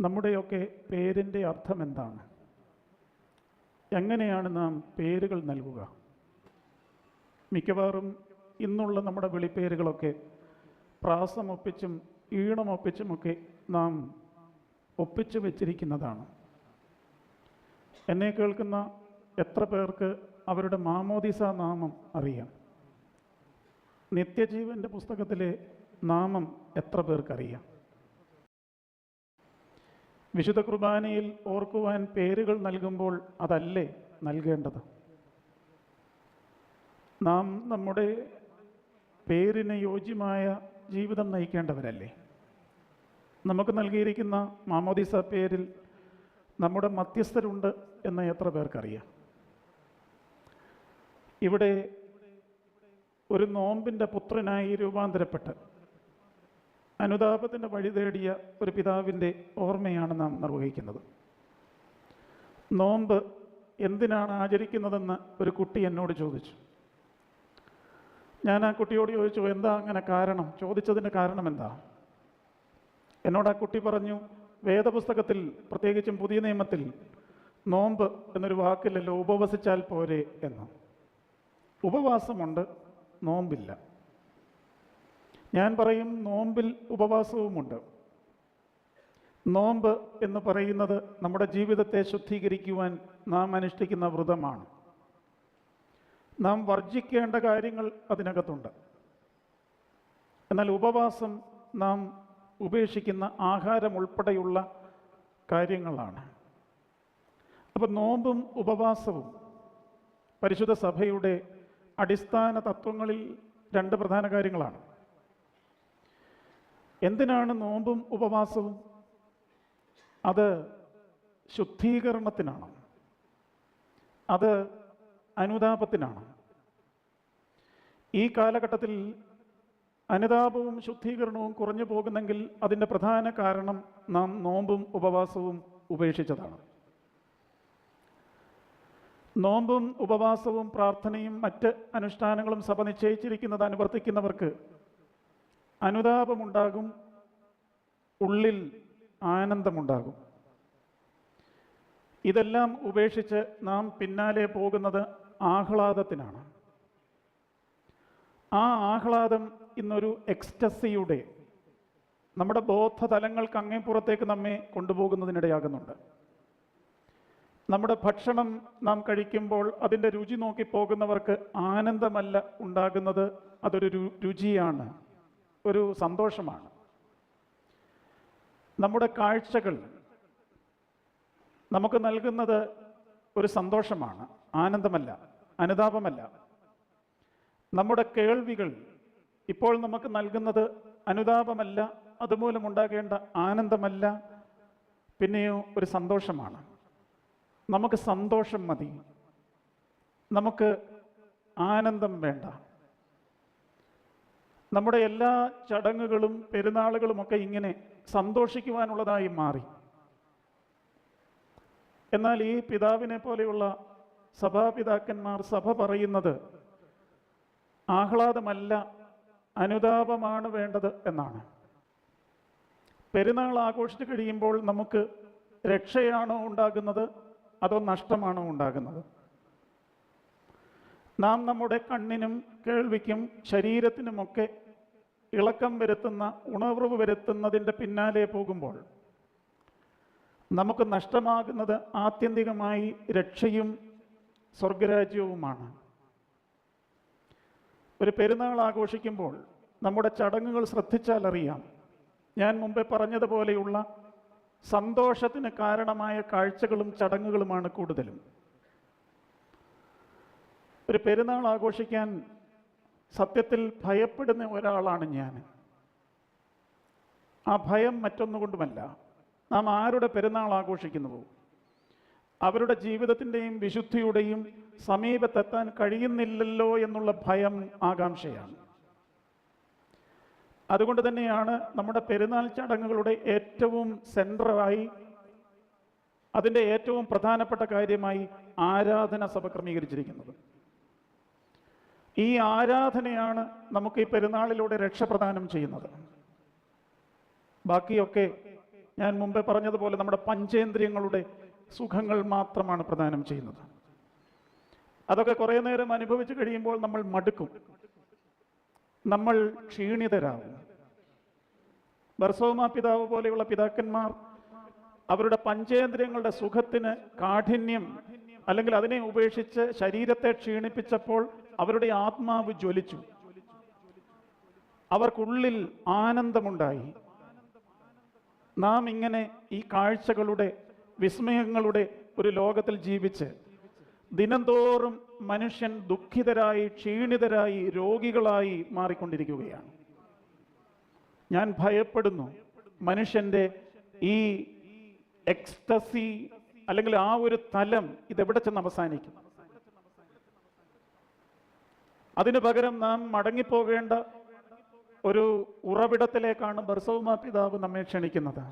നമ്മുടെയൊക്കെ പേരിന്റെ അർത്ഥം എന്താണ് എങ്ങനെയാണ് നാം പേരുകൾ നൽകുക? മിക്കവാറും ഇന്നുള്ള നമ്മുടെ വിളിപ്പേരുകളൊക്കെ പ്രാസമൊപ്പിച്ചും ഈണമൊപ്പിച്ചുമൊക്കെ നാം ഒപ്പിച്ചു വച്ചിരിക്കുന്നതാണ്. എന്നെ കേൾക്കുന്ന എത്ര പേർക്ക് അവരുടെ മാമോദിസ നാമം അറിയാം? നിത്യജീവന്റെ പുസ്തകത്തിലെ നാമം എത്ര പേർക്കറിയാം? വിശുദ്ധ കുർബാനയിൽ ഓർക്കുവാൻ പേരുകൾ നൽകുമ്പോൾ അതല്ലേ നൽകേണ്ടത്? നാം നമ്മുടെ പേരിന് യോജ്യമായ ജീവിതം നയിക്കേണ്ടവരല്ലേ? നമുക്ക് നൽകിയിരിക്കുന്ന മാമോദിസ പേരിൽ നമ്മുടെ മധ്യസ്ഥരുണ്ട് എന്ന് എത്ര പേർക്കറിയാം? ഇവിടെ ഒരു നോമ്പിന്റെ പുത്രനായി രൂപാന്തരപ്പെട്ട് അനുതാപത്തിന്റെ വഴി തേടിയ ഒരു പിതാവിന്റെ ഓർമ്മയാണ് നാം നിർവഹിക്കുന്നത്. നോമ്പ് എന്തിനാണ് ആചരിക്കുന്നതെന്ന് ഒരു കുട്ടി എന്നോട് ചോദിച്ചു. ഞാൻ ആ കുട്ടിയോട് ചോദിച്ചു എന്താ അങ്ങനെ കാരണം? ചോദിച്ചതിന്റെ കാരണം എന്താ? എന്നോട് ആ കുട്ടി പറഞ്ഞു വേദപുസ്തകത്തിൽ പ്രത്യേകിച്ചും പുതിയ നിയമത്തിൽ നോമ്പ് എന്നൊരു വാക്കില്ലല്ലോ ഉപവസിച്ചാൽ പോരെ എന്ന്. ഉപവാസമുണ്ട് നോമ്പില്ല. ഞാൻ പറയും നോമ്പിൽ ഉപവാസവുമുണ്ട്. നോമ്പ് എന്ന് പറയുന്നത് നമ്മുടെ ജീവിതത്തെ ശുദ്ധീകരിക്കുവാൻ നാം അനുഷ്ഠിക്കുന്ന വ്രതമാണ്. നാം വർജിക്കേണ്ട കാര്യങ്ങൾ അതിനകത്തുണ്ട്. എന്നാൽ ഉപവാസം നാം ഉപേക്ഷിക്കുന്ന ആഹാരം ഉൾപ്പെടെയുള്ള കാര്യങ്ങളാണ്. അപ്പം നോമ്പും ഉപവാസവും പരിശുദ്ധ സഭയുടെ അടിസ്ഥാന തത്വങ്ങളിൽ രണ്ട് പ്രധാന കാര്യങ്ങളാണ്. എന്തിനാണ് നോമ്പും ഉപവാസവും? അത് ശുദ്ധീകരണത്തിനാണ്. അത് അനുതാപത്തിനാണ്. ഈ കാലഘട്ടത്തിൽ അനുതാപവും ശുദ്ധീകരണവും കുറഞ്ഞു പോകുന്നെങ്കിൽ അതിന്റെ പ്രധാന കാരണം നാം നോമ്പും ഉപവാസവും ഉപേക്ഷിച്ചതാണ്. നോമ്പും ഉപവാസവും പ്രാർത്ഥനയും മറ്റ് അനുഷ്ഠാനങ്ങളും സഭ നിശ്ചയിച്ചിരിക്കുന്നത് അനുവർത്തിക്കുന്നവർക്ക് അനുതാപമുണ്ടാകും ഉള്ളിൽ ആനന്ദമുണ്ടാകും. ഇതെല്ലാം ഉപേക്ഷിച്ച് നാം പിന്നാലെ പോകുന്നത് ആഹ്ലാദത്തിനാണ്. ആ ആഹ്ലാദം ഇന്നൊരു എക്സ്റ്റസിയുടെ നമ്മുടെ ബോധതലങ്ങൾക്ക് അങ്ങേപ്പുറത്തേക്ക് നമ്മെ കൊണ്ടുപോകുന്നതിനിടയാകുന്നുണ്ട്. നമ്മുടെ ഭക്ഷണം നാം കഴിക്കുമ്പോൾ അതിന്റെ രുചി നോക്കി പോകുന്നവർക്ക് ആനന്ദമല്ല ഉണ്ടാകുന്നത് അതൊരു രുചിയാണ്. ഒരു സന്തോഷമാണ്. നമ്മുടെ കാഴ്ചകൾ നമുക്ക് നൽകുന്നത് ഒരു സന്തോഷമാണ്. ആനന്ദമല്ല അനുതാപമല്ല. നമ്മുടെ കേൾവികൾ ഇപ്പോൾ നമുക്ക് നൽകുന്നത് അനുതാപമല്ല അതുമൂലം ഉണ്ടാകേണ്ട ആനന്ദമല്ല പിന്നെയോ ഒരു സന്തോഷമാണ്. നമുക്ക് സന്തോഷം മതി. നമുക്ക് ആനന്ദം വേണ്ട. നമ്മുടെ എല്ലാ ചടങ്ങുകളും പെരുന്നാളുകളുമൊക്കെ ഇങ്ങനെ സന്തോഷിക്കുവാനുള്ളതായി മാറി. എന്നാൽ ഈ പിതാവിനെ പോലെയുള്ള സഭാപിതാക്കന്മാർ സഭ പറയുന്നത് ആഹ്ലാദമല്ല അനുതാപമാണ് വേണ്ടത് എന്നാണ്. പെരുന്നാൾ ആഘോഷിച്ച് കഴിയുമ്പോൾ നമുക്ക് രക്ഷയാണോ ഉണ്ടാകുന്നത്? അതോ നഷ്ടമാണോ ഉണ്ടാകുന്നത്? നാം നമ്മുടെ കണ്ണിനും കേൾവിക്കും ശരീരത്തിനുമൊക്കെ ഇളക്കം വരുത്തുന്ന ഉണർവ് വരുത്തുന്നതിന്റെ പിന്നാലെ പോകുമ്പോൾ നമുക്ക് നഷ്ടമാകുന്നത് ആത്യന്തികമായി രക്ഷയും സ്വർഗരാജ്യവുമാണ്. ഒരു പെരുന്നാൾ ആഘോഷിക്കുമ്പോൾ നമ്മുടെ ചടങ്ങുകൾ ശ്രദ്ധിച്ചാൽ അറിയാം. ഞാൻ മുമ്പേ പറഞ്ഞതുപോലെയുള്ള സന്തോഷത്തിന് കാരണമായ കാഴ്ചകളും ചടങ്ങുകളുമാണ് കൂടുതലും. ഒരു പെരുന്നാൾ ആഘോഷിക്കാൻ സത്യത്തിൽ ഭയപ്പെടുന്ന ഒരാളാണ് ഞാൻ. ആ ഭയം മറ്റൊന്നുകൊണ്ടുമല്ല. നാം ആരുടെ പെരുന്നാൾ ആഘോഷിക്കുന്നുവോ? അവരുടെ ജീവിതത്തിന്റെയും വിശുദ്ധിയുടെയും സമീപത്തെത്താൻ കഴിയുന്നില്ലല്ലോ എന്നുള്ള ഭയം ആകാംക്ഷയാണ്. അതുകൊണ്ട് തന്നെയാണ് നമ്മുടെ പെരുന്നാൾ ചടങ്ങുകളുടെ ഏറ്റവും സെൻട്രലായി അതിന്റെ ഏറ്റവും പ്രധാനപ്പെട്ട കാര്യമായി ആരാധന സഭ ക്രമീകരിച്ചിരിക്കുന്നത്. ഈ ആരാധനയാണ് നമുക്ക് ഈ പെരുന്നാളിലൂടെ രക്ഷപ്രദാനം ചെയ്യുന്നത്. ബാക്കിയൊക്കെ ഞാൻ മുമ്പേ പറഞ്ഞതുപോലെ നമ്മുടെ പഞ്ചേന്ദ്രിയങ്ങളുടെ സുഖങ്ങൾ മാത്രമാണ് പ്രദാനം ചെയ്യുന്നത്. അതൊക്കെ കുറേ നേരം അനുഭവിച്ചു കഴിയുമ്പോൾ നമ്മൾ മടുക്കും. നമ്മൾ ക്ഷീണിതരാകും ബർസോമ പിതാവ് പോലെയുള്ള പിതാക്കന്മാർ അവരുടെ പഞ്ചേന്ദ്രിയങ്ങളുടെ സുഖത്തിന് കാഠിന്യം അല്ലെങ്കിൽ അതിനെ ഉപേക്ഷിച്ച് ശരീരത്തെ ക്ഷീണിപ്പിച്ചപ്പോൾ അവരുടെ ആത്മാവ് ജ്വലിച്ചു. അവർക്കുള്ളിൽ ആനന്ദമുണ്ടായി. നാം ഇങ്ങനെ ഈ കാഴ്ചകളുടെ വിസ്മയങ്ങളുടെ ഒരു ലോകത്തിൽ ജീവിച്ച് ദിനംതോറും മനുഷ്യൻ ദുഃഖിതരായി ക്ഷീണിതരായി രോഗികളായി മാറിക്കൊണ്ടിരിക്കുകയാണ്. ഞാൻ ഭയപ്പെടുന്നു മനുഷ്യന്റെ ഈ എക്സ്റ്റസി അല്ലെങ്കിൽ ആ ഒരു തലം ഇതെവിടെ ചെന്ന് അവസാനിക്കും? അതിനു പകരം നാം മടങ്ങിപ്പോകേണ്ട ഒരു ഉറവിടത്തിലേക്കാണ് ബർസവുമ പിതാവ് നമ്മെ ക്ഷണിക്കുന്നത്.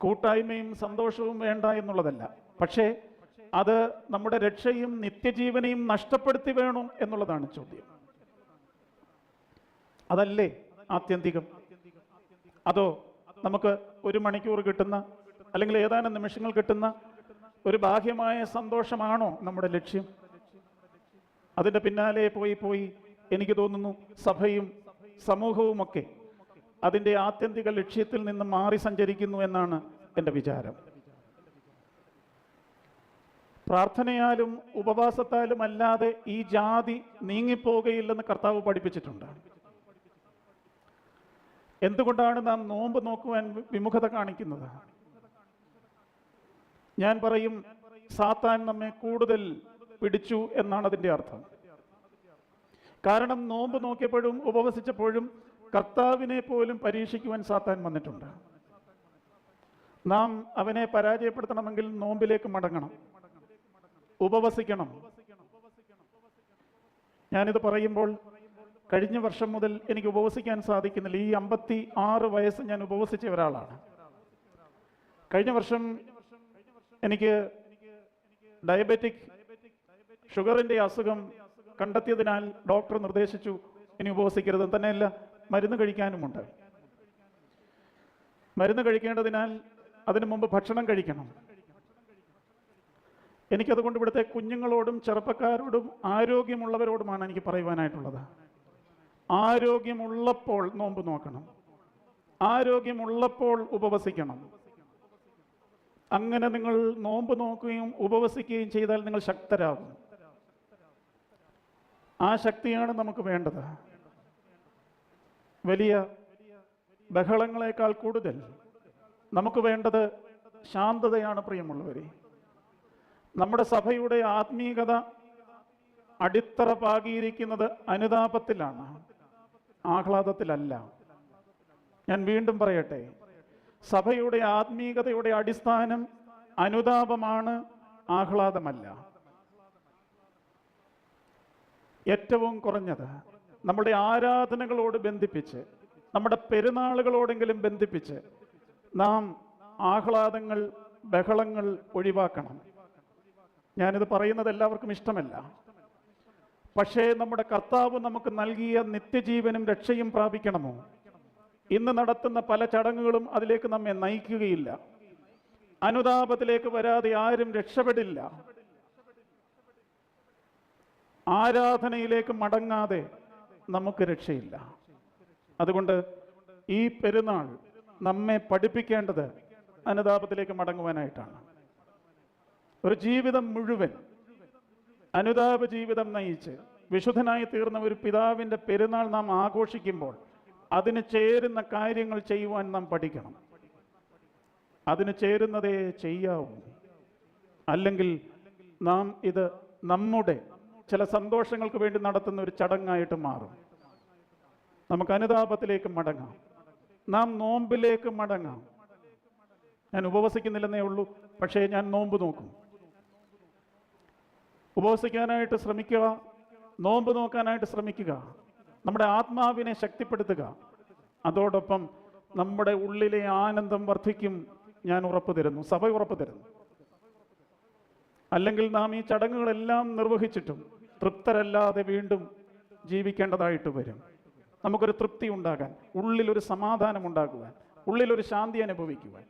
കൂട്ടായ്മയും സന്തോഷവും വേണ്ട എന്നുള്ളതല്ല. പക്ഷേ അത് നമ്മുടെ രക്ഷയും നിത്യജീവനയും നഷ്ടപ്പെടുത്തി വേണം എന്നുള്ളതാണ് ചോദ്യം. അതല്ലേ ആത്യന്തികം? അതോ നമുക്ക് ഒരു മണിക്കൂർ കിട്ടുന്ന അല്ലെങ്കിൽ ഏതാനും നിമിഷങ്ങൾ കിട്ടുന്ന ഒരു ബാഹ്യമായ സന്തോഷമാണോ നമ്മുടെ ലക്ഷ്യം? അതിന്റെ പിന്നാലെ പോയി പോയി എനിക്ക് തോന്നുന്നു സഭയും സമൂഹവുമൊക്കെ അതിന്റെ ആത്യന്തിക ലക്ഷ്യത്തിൽ നിന്ന് മാറി സഞ്ചരിക്കുന്നു എന്നാണ് എന്റെ വിചാരം. പ്രാർത്ഥനയാലും ഉപവാസത്താലും അല്ലാതെ ഈ ജാതി നീങ്ങിപ്പോകയില്ലെന്ന് കർത്താവ് പഠിപ്പിച്ചിട്ടുണ്ട്. എന്തുകൊണ്ടാണ് നാം നോമ്പ് നോക്കുവാൻ വിമുഖത കാണിക്കുന്നത്? ഞാൻ പറയും സാത്താൻ നമ്മെ കൂടുതൽ പിടിച്ചു എന്നാണ് അതിന്റെ അർത്ഥം. കാരണം നോമ്പ് നോക്കിയപ്പോഴും ഉപവസിച്ചപ്പോഴും കർത്താവിനെ പോലും പരീക്ഷിക്കുവാൻ സാത്താൻ വന്നിട്ടുണ്ട്. നാം അവനെ പരാജയപ്പെടുത്തണമെങ്കിൽ നോമ്പിലേക്ക് മടങ്ങണം. ഉപവസിക്കണം. ഞാനിത് പറയുമ്പോൾ കഴിഞ്ഞ വർഷം മുതൽ എനിക്ക് ഉപവസിക്കാൻ സാധിക്കുന്നില്ല. ഈ അമ്പത്തി ആറ് വയസ്സ് ഞാൻ ഉപവസിച്ച ഒരാളാണ്. കഴിഞ്ഞ വർഷം എനിക്ക് ഡയബറ്റിക് ഷുഗറിന്റെ അസുഖം കണ്ടെത്തിയതിനാൽ ഡോക്ടർ നിർദ്ദേശിച്ചു ഇനി ഉപവസിക്കരുത്. തന്നെയല്ല മരുന്ന് കഴിക്കാനുമുണ്ട്. മരുന്ന് കഴിക്കേണ്ടതിനാൽ അതിനു മുമ്പ് ഭക്ഷണം കഴിക്കണം. എനിക്കതുകൊണ്ട് ഇവിടുത്തെ കുഞ്ഞുങ്ങളോടും ചെറുപ്പക്കാരോടും ആരോഗ്യമുള്ളവരോടുമാണ് എനിക്ക് പറയുവാനായിട്ടുള്ളത്. ആരോഗ്യമുള്ളപ്പോൾ നോമ്പ് നോക്കണം. ആരോഗ്യമുള്ളപ്പോൾ ഉപവസിക്കണം. അങ്ങനെ നിങ്ങൾ നോമ്പ് നോക്കുകയും ഉപവസിക്കുകയും ചെയ്താൽ നിങ്ങൾ ശക്തരാകും. ആ ശക്തിയാണ് നമുക്ക് വേണ്ടത്. വലിയ ബഹളങ്ങളെക്കാൾ കൂടുതൽ നമുക്ക് വേണ്ടത് ശാന്തതയാണ് പ്രിയമുള്ളവരെ. നമ്മുടെ സഭയുടെ ആത്മീകത അടിത്തറ പാകിയിരിക്കുന്നത് അനുതാപത്തിലാണ് ആഹ്ലാദത്തിലല്ല. ഞാൻ വീണ്ടും പറയട്ടെ സഭയുടെ ആത്മീകതയുടെ അടിസ്ഥാനം അനുതാപമാണ് ആഹ്ലാദമല്ല. ഏറ്റവും കുറഞ്ഞത്. നമ്മുടെ ആരാധനകളോട് ബന്ധിപ്പിച്ച് നമ്മുടെ പെരുന്നാളുകളോടെങ്കിലും ബന്ധിപ്പിച്ച് നാം ആഹ്ലാദങ്ങൾ ബഹളങ്ങൾ ഒഴിവാക്കണം. ഞാനിത് പറയുന്നത് എല്ലാവർക്കും ഇഷ്ടമല്ല. പക്ഷേ നമ്മുടെ കർത്താവ് നമുക്ക് നൽകിയ നിത്യജീവനും രക്ഷയും പ്രാപിക്കണമോ? ഇന്ന് നടത്തുന്ന പല ചടങ്ങുകളും അതിലേക്ക് നമ്മെ നയിക്കുകയില്ല. അനുതാപത്തിലേക്ക് വരാതെ ആരും രക്ഷപ്പെടില്ല. ആരാധനയിലേക്ക് മടങ്ങാതെ നമുക്ക് രക്ഷയില്ല. അതുകൊണ്ട് ഈ പെരുന്നാൾ നമ്മെ പഠിപ്പിക്കേണ്ടത് അനുതാപത്തിലേക്ക് മടങ്ങുവാനായിട്ടാണ്. ഒരു ജീവിതം മുഴുവൻ അനുതാപ ജീവിതം നയിച്ച് വിശുദ്ധനായി തീർന്ന ഒരു പിതാവിന്റെ പെരുന്നാൾ നാം ആഘോഷിക്കുമ്പോൾ അതിന് ചേരുന്ന കാര്യങ്ങൾ ചെയ്യുവാൻ നാം പഠിക്കണം. അതിന് ചേരുന്നതേ ചെയ്യാവൂ. അല്ലെങ്കിൽ നാം ഇത് നമ്മുടെ ചില സന്തോഷങ്ങൾക്ക് വേണ്ടി നടത്തുന്ന ഒരു ചടങ്ങായിട്ട് മാറും. നമുക്ക് അനുതാപത്തിലേക്ക് മടങ്ങാം. നാം നോമ്പിലേക്ക് മടങ്ങാം. ഞാൻ ഉപവസിക്കുന്നില്ലെന്നേ ഉള്ളൂ പക്ഷേ ഞാൻ നോമ്പ് നോക്കും. ഉപവസിക്കാനായിട്ട് ശ്രമിക്കുക നോമ്പ് നോക്കാനായിട്ട് ശ്രമിക്കുക നമ്മുടെ ആത്മാവിനെ ശക്തിപ്പെടുത്തുക. അതോടൊപ്പം നമ്മുടെ ഉള്ളിലെ ആനന്ദം വർദ്ധിക്കും ഞാൻ ഉറപ്പ് തരുന്നു സഭ ഉറപ്പ് തരുന്നു. അല്ലെങ്കിൽ നാം ഈ ചടങ്ങുകളെല്ലാം നിർവഹിച്ചിട്ടും തൃപ്തരല്ലാതെ വീണ്ടും ജീവിക്കേണ്ടതായിട്ട് വരും. നമുക്കൊരു തൃപ്തി ഉണ്ടാകാൻ ഉള്ളിലൊരു സമാധാനം ഉണ്ടാകുവാൻ ഉള്ളിലൊരു ശാന്തി അനുഭവിക്കുവാൻ.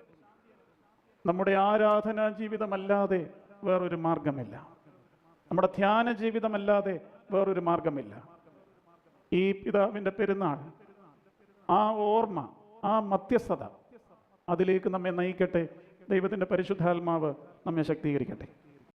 നമ്മുടെ ആരാധനാ ജീവിതമല്ലാതെ വേറൊരു മാർഗമില്ല. നമ്മുടെ ധ്യാന ജീവിതമല്ലാതെ വേറൊരു മാർഗമില്ല. ഈ പിതാവിന്റെ പെരുന്നാൾ ആ ഓർമ്മ ആ മധ്യസ്ഥത അതിലേക്ക് നമ്മെ നയിക്കട്ടെ. ദൈവത്തിന്റെ പരിശുദ്ധാത്മാവ് നമ്മെ ശക്തീകരിക്കട്ടെ.